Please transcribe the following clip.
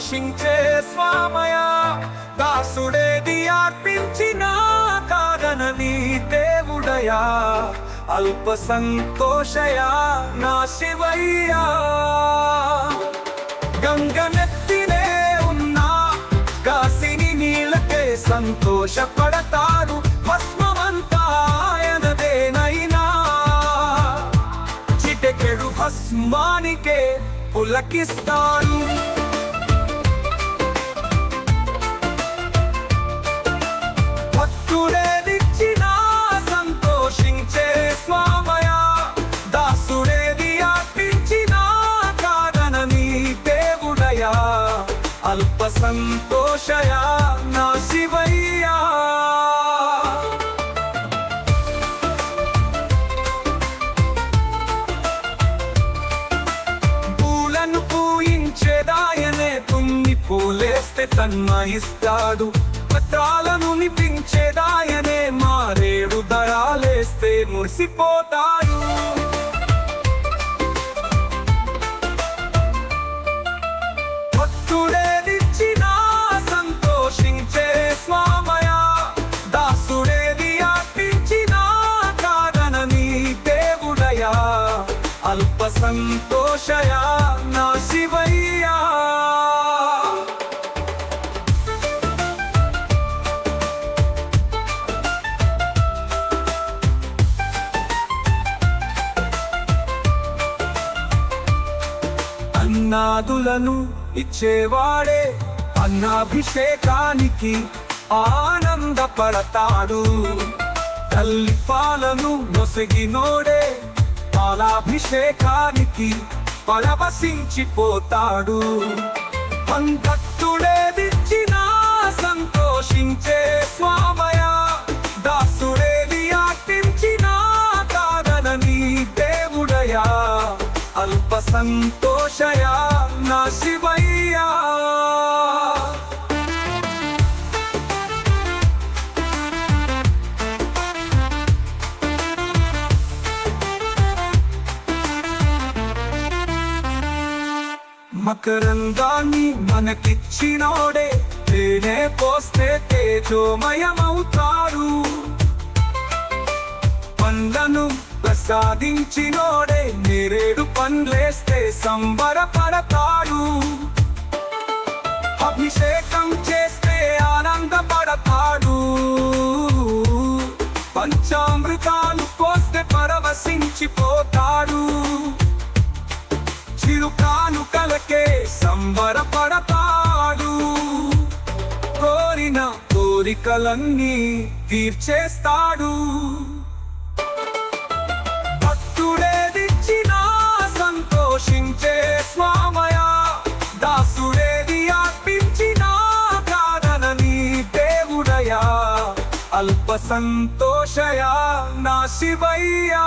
పోషించే స్వామయ దాసుడేది అర్పించిన కాదనని దేవుడయా. అల్ప సంతోషయా నా శివయ్యా. గంగనెత్తినే ఉన్నా కాసిని నీళ్ళకే సంతోషపడతారు భస్మమంతా ఆయనదేనైనా. చిటకెడు భస్మానికే పులకిస్తాడు సంతోషయా నా శివయ్యా. పూలను పూయించేదాయనే తుమ్మి పూలేస్తే తన్మయిస్తాడు. పత్రాలను నిపించేదాయనే మారేడు దళాలేస్తే మురిసిపోతాడు. సంతోషయ నా శివయ్యా. అన్నాదులను ఇచ్చేవాడే అన్నాభిషేకానికి ఆనందపడతాడు. తల్లి పాలను నొసగినోడే పాలాభిషేకానికి పరవశించిపోతాడు భక్తుడేదిచ్చినా సంతోషించే స్వామయ దాసుడేది ఆటించినా కాదనని దేవుడయా అల్ప సంతోషయా నా శివయ్యా. మకరందాన్ని మనకిచ్చినోడే. తేనే పోస్తే తేజోమయమవుతారు పండ్లను ప్రసాదించినోడే నేరేడు పండ్లేస్తే సంబరపడతాడు. అభిషేకం చేస్తే ఆనందపడతాడు. పంచామృతాలు పోస్తే పరవశించిపో కోరికలన్నీ తీర్చేస్తాడు. భక్తుడేదిచ్చినా సంతోషించే స్వామయ దాసుడేది అర్పించినా కాదనని దేవుడయా అల్ప సంతోషయా నా శివయ్యా.